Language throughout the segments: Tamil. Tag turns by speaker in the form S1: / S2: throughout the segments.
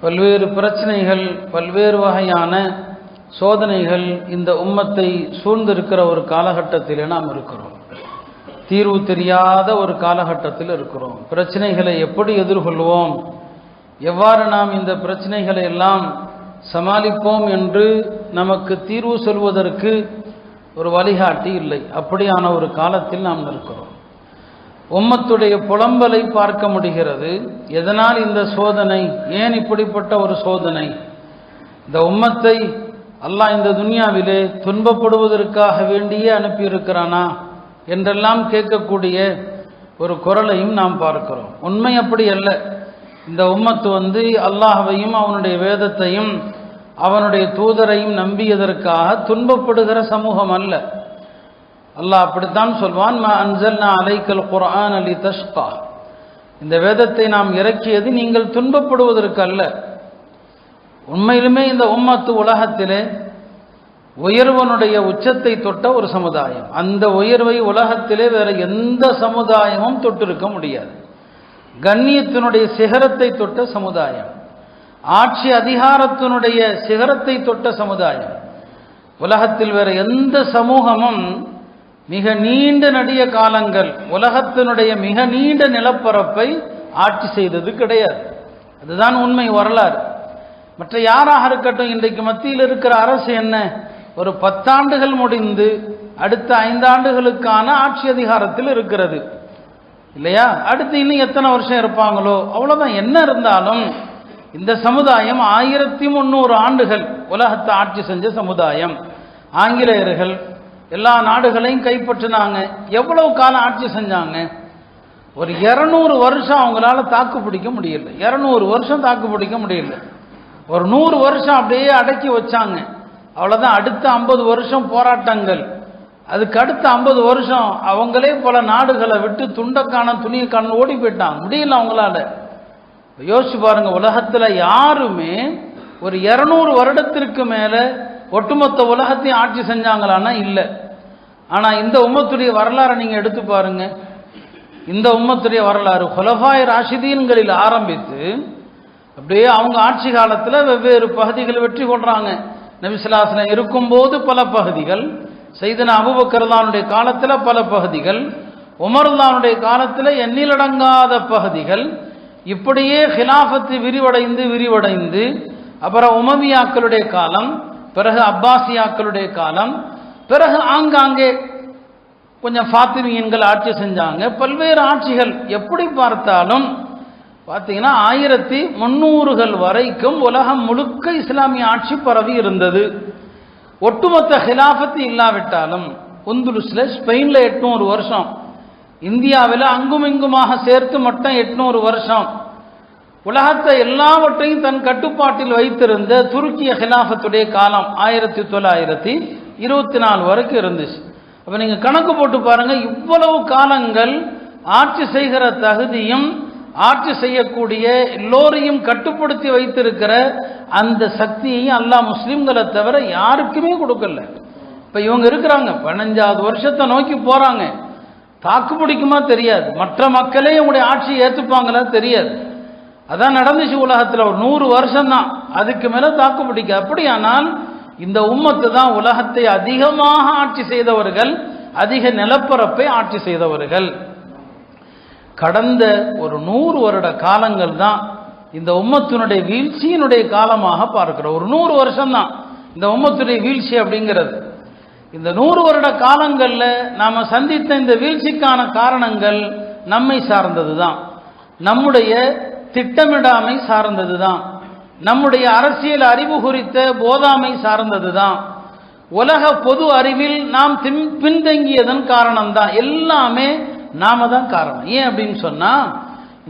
S1: பல்வேறு பிரச்சனைகள் பல்வேறு வகையான சோதனைகள் இந்த உம்மத்தை சூழ்ந்திருக்கிற ஒரு காலகட்டத்தில் நாம் இருக்கிறோம். தீர்வு தெரியாத ஒரு காலகட்டத்தில் இருக்கிறோம். பிரச்சனைகளை எப்படி எதிர்கொள்வோம்? எவ்வாறு நாம் இந்த பிரச்சனைகளை எல்லாம் சமாளிப்போம் என்று நமக்கு தீர்வு சொல்வதற்கு ஒரு வழிகாட்டி இல்லை. அப்படியான ஒரு காலத்தில் நாம் இருக்கிறோம். உம்மத்துடைய புலம்பலை பார்க்க முடிகிறது. எதனால் இந்த சோதனை? ஏன் இப்படிப்பட்ட ஒரு சோதனை? இந்த உம்மத்தை அல்லாஹ் இந்த துனியாவிலே துன்பப்படுவதற்காக வேண்டியே அனுப்பியிருக்கிறானா? என்றெல்லாம் கேட்கக்கூடிய ஒரு குரலையும் நாம் பார்க்கிறோம். உண்மை அப்படி அல்ல. இந்த உம்மத்து வந்து அல்லாஹவையும் அவனுடைய வேதத்தையும் அவனுடைய தூதரையும் நம்பியதற்காக துன்பப்படுகிற சமூகம் அல்ல. அல்லாஹ் அப்படித்தான் சொல்வான் மா அன்சல்னா அலைக்கல் குரான் அலி தஷ்கா இந்த வேதத்தை நாம் இறக்கியது நீங்கள் துன்பப்படுவதற்கு அல்ல. உண்மையிலுமே இந்த உம்மத்து உலகத்திலே உயர்வனுடைய உச்சத்தை தொட்ட ஒரு சமுதாயம். அந்த உயர்வை உலகத்திலே வேற எந்த சமுதாயமும் தொட்டிருக்க முடியாது. கண்ணியத்தினுடைய சிகரத்தை தொட்ட சமுதாயம். ஆட்சி அதிகாரத்தினுடைய சிகரத்தை தொட்ட சமுதாயம். உலகத்தில் வேற எந்த சமூகமும் மிக நீண்ட நடிய காலங்கள் உலகத்தினுடைய மிக நீண்ட நிலப்பரப்பை ஆட்சி செய்தது கிடையாது. அதுதான் உண்மை வரலாறு. மற்ற யாராக இருக்கட்டும் இன்றைக்கு மத்தியில் இருக்கிற அரசு என்ன? ஒரு பத்தாண்டுகள் முடிந்து அடுத்த ஐந்தாண்டுகளுக்கான ஆட்சி அதிகாரத்தில் இருக்கிறது. இல்லையா? அடுத்து இன்னும் எத்தனை வருஷம் இருப்பாங்களோ? அவ்வளோதான் என்ன இருந்தாலும் இந்த சமுதாயம் ஆயிரத்தி முந்நூறு ஆண்டுகள் உலகத்தை ஆட்சி செஞ்ச சமுதாயம். ஆங்கிலேயர்கள் எல்லா நாடுகளையும் கைப்பற்றினாங்க. எவ்வளவு காலம் ஆட்சி செஞ்சாங்க? ஒரு இரநூறு வருஷம் அவங்களால தாக்கு பிடிக்க முடியல. இரநூறு வருஷம் தாக்கு பிடிக்க முடியல. ஒரு நூறு வருஷம் அப்படியே அடக்கி வச்சாங்க. அவ்வளோதான் அடுத்த ஐம்பது வருஷம் போராட்டங்கள். அதுக்கு அடுத்த ஐம்பது வருஷம் அவங்களே பல நாடுகளை விட்டு துண்டக்கான துணியக்கான ஓடி போயிட்டாங்க. முடியல அவங்களால. யோசிச்சு பாருங்க உலகத்தில் யாருமே ஒரு இரநூறு வருடத்திற்கு மேலே ஒட்டுமொத்த உலகத்தையும் ஆட்சி செஞ்சாங்களான்னா இல்லை. ஆனால் இந்த உம்மத்துடைய வரலாறை நீங்கள் எடுத்து பாருங்க. இந்த உம்மத்துடைய வரலாறு ஹொலஃபாய் ராஷிதீன்களில் ஆரம்பித்து அப்படியே அவங்க ஆட்சி காலத்தில் வெவ்வேறு பகுதிகள் வெற்றி கொள்கிறாங்க நபிசிலாசனம் இருக்கும்போது பல பகுதிகள் செய்தன அபுபக்கர்தானுடைய காலத்தில் பல பகுதிகள் உமர்தானுடைய காலத்தில் எண்ணிலடங்காத பகுதிகள் இப்படியே ஹிலாஃபத்து விரிவடைந்து விரிவடைந்து அப்புறம் உமவியாக்களுடைய காலம் பிறகு அப்பாசியாக்களுடைய காலம் பிறகு ஆங்காங்கே கொஞ்சம் ஃபாத்திமியன்கள் ஆட்சி செஞ்சாங்க. பல்வேறு ஆட்சிகள் எப்படி பார்த்தாலும் பார்த்தீங்கன்னா ஆயிரத்தி முந்நூறுகள் வரைக்கும் உலகம் முழுக்க இஸ்லாமிய ஆட்சி பரவி இருந்தது. ஒட்டுமொத்த ஹிலாஃபத்து இல்லாவிட்டாலும் உந்துலுஸ்ல ஸ்பெயினில் எட்நூறு வருஷம் இந்தியாவில் அங்கும் இங்குமாக சேர்த்து மட்டும் எட்நூறு வருஷம் உலகத்தை எல்லாவற்றையும் தன் கட்டுப்பாட்டில் வைத்திருந்த துருக்கிய ஹிலாஃபத்துடைய காலம் ஆயிரத்தி தொள்ளாயிரத்தி இருபத்தி நாலு வரைக்கும் இருந்துச்சு. அப்போ நீங்கள் கணக்கு போட்டு பாருங்கள் இவ்வளவு காலங்கள் ஆட்சி செய்கிற தகுதியும் ஆட்சி செய்யக்கூடிய எல்லோரையும் கட்டுப்படுத்தி வைத்திருக்கிற அந்த சக்தியையும் அல்லா முஸ்லீம்களை தவிர யாருக்குமே கொடுக்கல. இப்போ இவங்க இருக்கிறாங்க பதினஞ்சாவது வருஷத்தை நோக்கி போகிறாங்க தாக்கு பிடிக்குமா தெரியாது. மற்ற மக்களே உங்களுடைய ஆட்சியை ஏற்றுப்பாங்களா தெரியாது. அதான் நடந்துச்சு உலகத்தில் ஒரு நூறு வருஷம்தான். அதுக்கு மேலே தாக்கு பிடிக்க. அப்படியானால் இந்த உம்மத்து தான் உலகத்தை அதிகமாக ஆட்சி செய்தவர்கள் அதிக நிலப்பரப்பை ஆட்சி செய்தவர்கள். கடந்த ஒரு நூறு வருட காலங்கள் தான் இந்த உம்மத்தினுடைய வீழ்ச்சியினுடைய காலமாக பார்க்கிறோம். ஒரு நூறு வருஷம்தான் இந்த உம்மத்துடைய வீழ்ச்சி அப்படிங்கிறது. இந்த நூறு வருட காலங்களில் நாம் சந்தித்த இந்த வீழ்ச்சிக்கான காரணங்கள் நம்மை சார்ந்தது தான் நம்முடைய திட்டமிடாமை சார்ந்தது தான் நம்முடைய அரசியல் அறிவு குறித்த போதாமை சார்ந்தது தான் உலக பொது அறிவில் நாம் தின் பின்தங்கியதன் காரணம்தான். எல்லாமே நாம தான் காரணம். ஏன் அப்படின்னு சொன்னா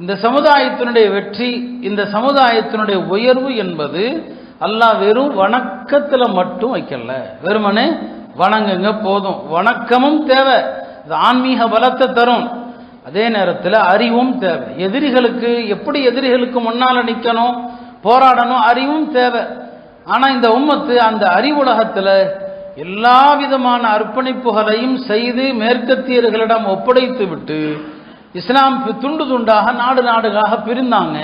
S1: இந்த சமுதாயத்தினுடைய வெற்றி இந்த சமுதாயத்தினுடைய உயர்வு என்பது அல்லாஹ் வெறும் வணக்கத்தில் மட்டும் வைக்கல. வெறுமனே வணங்குங்க போதும். வணக்கமும் தேவை. இது ஆன்மீக பலத்தை தரும். அதே நேரத்தில் அறிவும் தேவை. எதிரிகளுக்கு எப்படி எதிரிகளுக்கு முன்னால் நிற்கணும் போராடணும் அறிவும் தேவை. ஆனால் இந்த உம்மத்து அந்த அறிவுலகத்தில் எல்லா விதமான அர்ப்பணிப்புகளையும் செய்து மேற்கத்தியர்களிடம் ஒப்படைத்து விட்டு இஸ்லாம் துண்டு துண்டாக நாடு நாடுகளாக பிரிந்தாங்க.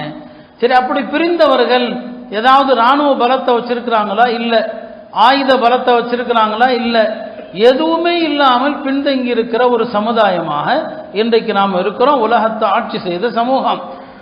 S1: சரி அப்படி பிரிந்தவர்கள் ஏதாவது இராணுவ பலத்தை வச்சிருக்கிறாங்களா? இல்லை. ஆயுத பலத்தை வச்சிருக்கிறாங்களா? இல்லை. எதுவுமே இல்லாமல் பின்தங்கி இருக்கிற ஒரு சமுதாயமாக இன்றைக்கு நாம் இருக்கிறோம் உலகத்தை ஆட்சி செய்த சமூகம்.